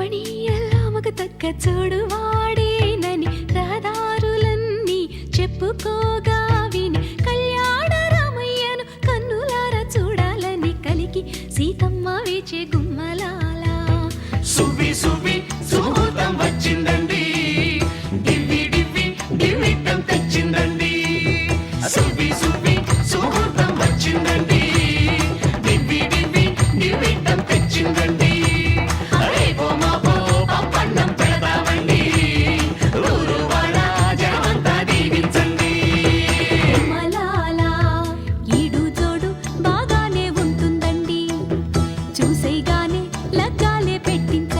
రమణీయలామకు తగ్గ చోడువాడేనని రహదారులన్నీ చెప్పుకోగా విని కళ్యాణ రామయ్యను కన్నులార చూడాలని కలిగి సీతమ్మ వేచే గుమ్మలాల. సుబి సుబి సుహూతం వచ్చిందండి. గివ్వి గివ్వి గివ్విటం తెచ్చిందండి. సుబి సుబి చూసేగానే లగ్గాలే పెట్టించ